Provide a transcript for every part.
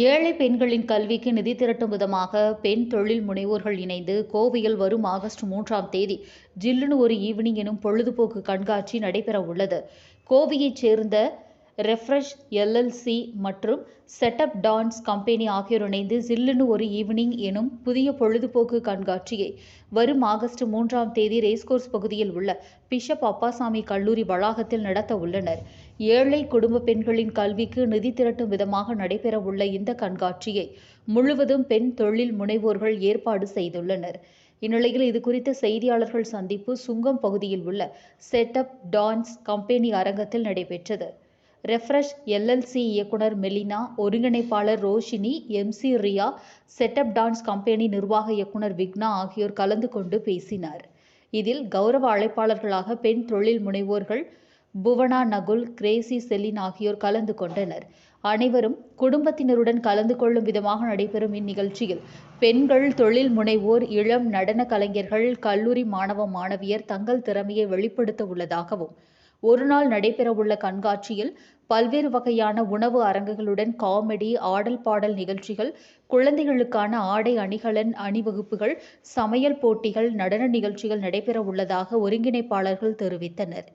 ஏழை பெண்களின் கல்விக்கு நிதி திரட்டும் விதமாக பெண் தொழில் முனைவோர்கள் இணைந்து கோவையில் வரும் ஆகஸ்ட் மூன்றாம் தேதி ஜில்லுனு ஒரு ஈவினிங் எனும் பொழுதுபோக்கு கண்காட்சி நடைபெற உள்ளது கோவையைச் சேர்ந்த ரெஃப்ரெஷ் எல்எல்சி மற்றும் செட்டப் டான்ஸ் கம்பெனி ஆகியோர் இணைந்து ஜில்லுனு ஒரு ஈவினிங் எனும் புதிய பொழுதுபோக்கு கண்காட்சியை வரும் ஆகஸ்ட் மூன்றாம் தேதி ரேஸ்கோர்ஸ் பகுதியில் உள்ள பிஷப் அப்பாசாமி கல்லூரி வளாகத்தில் நடத்த உள்ளனர். ஏழை குடும்ப பெண்களின் கல்விக்கு நிதி திரட்டும் விதமாக நடைபெறவுள்ள இந்த கண்காட்சியை முழுவதும் பெண் தொழில் முனைவோர்கள் ஏற்பாடு செய்துள்ளனர். இந்நிலையில் இது குறித்த செய்தியாளர்கள் சந்திப்பு சுங்கம் பகுதியில் உள்ள செட்டப் டான்ஸ் கம்பெனி அரங்கத்தில் நடைபெற்றது. ரெஃப்ரெஷ் எல்எல்சி இயக்குனர் மெலினா ஒருங்கிணைப்பாளர் Roshini MC Riya setup dance company நிர்வாக இயக்குனர் விக்னா ஆகியோர் கலந்து கொண்டு பேசினார். இதில் கௌரவ அழைப்பாளர்களாக பெண் தொழில் முனைவோர்கள் புவனா நகுல் கிரேசி செலின் ஆகியோர் கலந்து கொண்டனர். அனைவரும் குடும்பத்தினருடன் கலந்து கொள்ளும் விதமாக நடைபெறும் இந்நிகழ்ச்சியில் பெண்கள் தொழில் முனைவோர் இளம் நடன கலைஞர்கள் கல்லூரி மாணவ மாணவியர் தங்கள் திறமையை வெளிப்படுத்த உள்ளதாகவும் ஒருநாள் நடைபெறவுள்ள கண்காட்சியில் பல்வேறு வகையான உணவு அரங்குகளுடன் காமெடி ஆடல் பாடல் நிகழ்ச்சிகள் குழந்தைகளுக்கான ஆடை அணிகலன் அணிவகுப்புகள் சமையல் போட்டிகள் நடன நிகழ்ச்சிகள் நடைபெற உள்ளதாக ஒருங்கிணைப்பாளர்கள் தெரிவித்தனர்.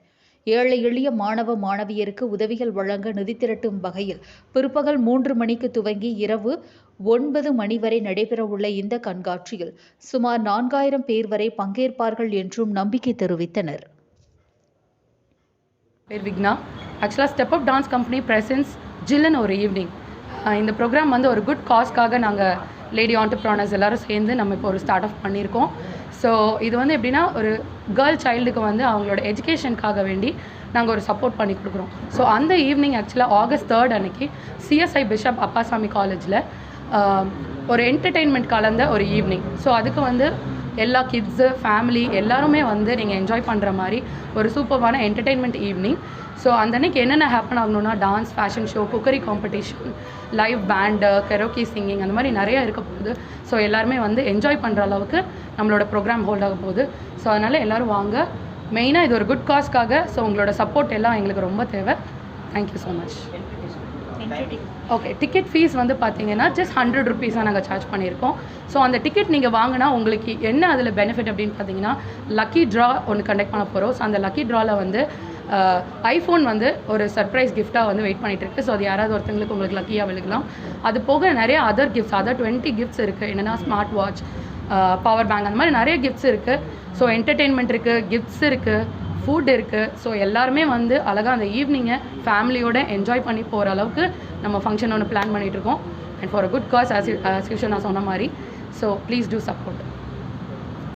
ஏழை எளிய மாணவ மாணவியருக்கு உதவிகள் வழங்க நிதி திரட்டும் வகையில் பிற்பகல் மூன்று மணிக்கு துவங்கி இரவு ஒன்பது மணி வரை நடைபெறவுள்ள இந்த கண்காட்சியில் சுமார் நான்காயிரம் பேர் வரை பங்கேற்பார்கள் என்றும் நம்பிக்கை தெரிவித்தனர். பேர் விக்னா. ஆக்சுவலாக step up dance company presents ஜில்லன் ஒரு ஈவினிங் இந்த ப்ரோக்ராம் வந்து ஒரு குட் காஸ்க்காக நாங்கள் லேடி ஆண்டர்ப்ரானர்ஸ் எல்லோரும் சேர்ந்து நம்ம இப்போ ஒரு ஸ்டார்ட் ஆஃப் பண்ணியிருக்கோம். ஸோ இது வந்து எப்படின்னா ஒரு கேர்ள் சைல்டுக்கு வந்து அவங்களோட எஜுகேஷனுக்காக வேண்டி நாங்கள் ஒரு சப்போர்ட் பண்ணி கொடுக்குறோம். ஸோ அந்த ஈவினிங் ஆக்சுவலாக ஆகஸ்ட் தேர்ட் அன்னைக்கு சிஎஸ்ஐ பிஷப் அப்பாசாமி காலேஜில் ஒரு என்டர்டெயின்மெண்ட் கலந்த ஒரு ஈவினிங் ஸோ அதுக்கு வந்து எல்லா கிட்ஸு ஃபேமிலி எல்லாருமே வந்து நீங்கள் என்ஜாய் பண்ணுற மாதிரி ஒரு சூப்பர்வான என்டர்டெயின்மெண்ட் ஈவினிங் ஸோ அந்த அன்றைக்கி என்னென்ன ஹேப்பன் ஆகணும்னா dance fashion show cookery competition live band karaoke singing அந்த மாதிரி நிறைய இருக்க போகுது. ஸோ எல்லாருமே வந்து என்ஜாய் பண்ணுற அளவுக்கு நம்மளோட ப்ரோக்ராம் ஹோல்ட் ஆக போகுது. ஸோ அதனால் எல்லோரும் வாங்க. மெயினாக இது ஒரு குட் காஸ்க்காக ஸோ உங்களோட சப்போர்ட் எல்லாம் எங்களுக்கு ரொம்ப தேவை. Thank you so much okay ticket fees வந்து பார்த்தீங்கன்னா ஜஸ்ட் ஹண்ட்ரட் ருபீஸாக நாங்கள் சார்ஜ் பண்ணியிருக்கோம். ஸோ அந்த டிக்கெட் நீங்கள் வாங்கினா உங்களுக்கு என்ன அதில் பெனிஃபிட் அப்படின்னு பார்த்தீங்கன்னா லக்கி ட்ரா ஒன்று கண்டக்ட் பண்ண போகிறோம் ஸோ அந்த லக்கி ட்ராவில் வந்து ஐஃபோன் வந்து ஒரு சர்ப்ரைஸ் கிஃப்ட்டாக வந்து வெயிட் பண்ணிட்டு இருக்கு. ஸோ அது யாராவது ஒருத்தங்களுக்கு உங்களுக்கு லக்கியாக விழுகலாம். அது போக நிறைய other gifts other twenty gifts இருக்குது என்னென்னா ஸ்மார்ட் வாட்ச் பவர் பேங்க் அந்த மாதிரி நிறைய கிஃப்ட்ஸ் இருக்குது ஸோ என்டர்டெயின்மெண்ட் இருக்குது கிஃப்ட்ஸ் இருக்குது ஃபுட் இருக்குது ஸோ எல்லாருமே வந்து அழகாக அந்த ஈவினிங்கை ஃபேமிலியோட என்ஜாய் பண்ணி போகிற அளவுக்கு நம்ம ஃபங்க்ஷன் ஒன்று பிளான் பண்ணிகிட்ருக்கோம் and for a good cause as as யூஷன் நான் சொன்ன மாதிரி. So please do support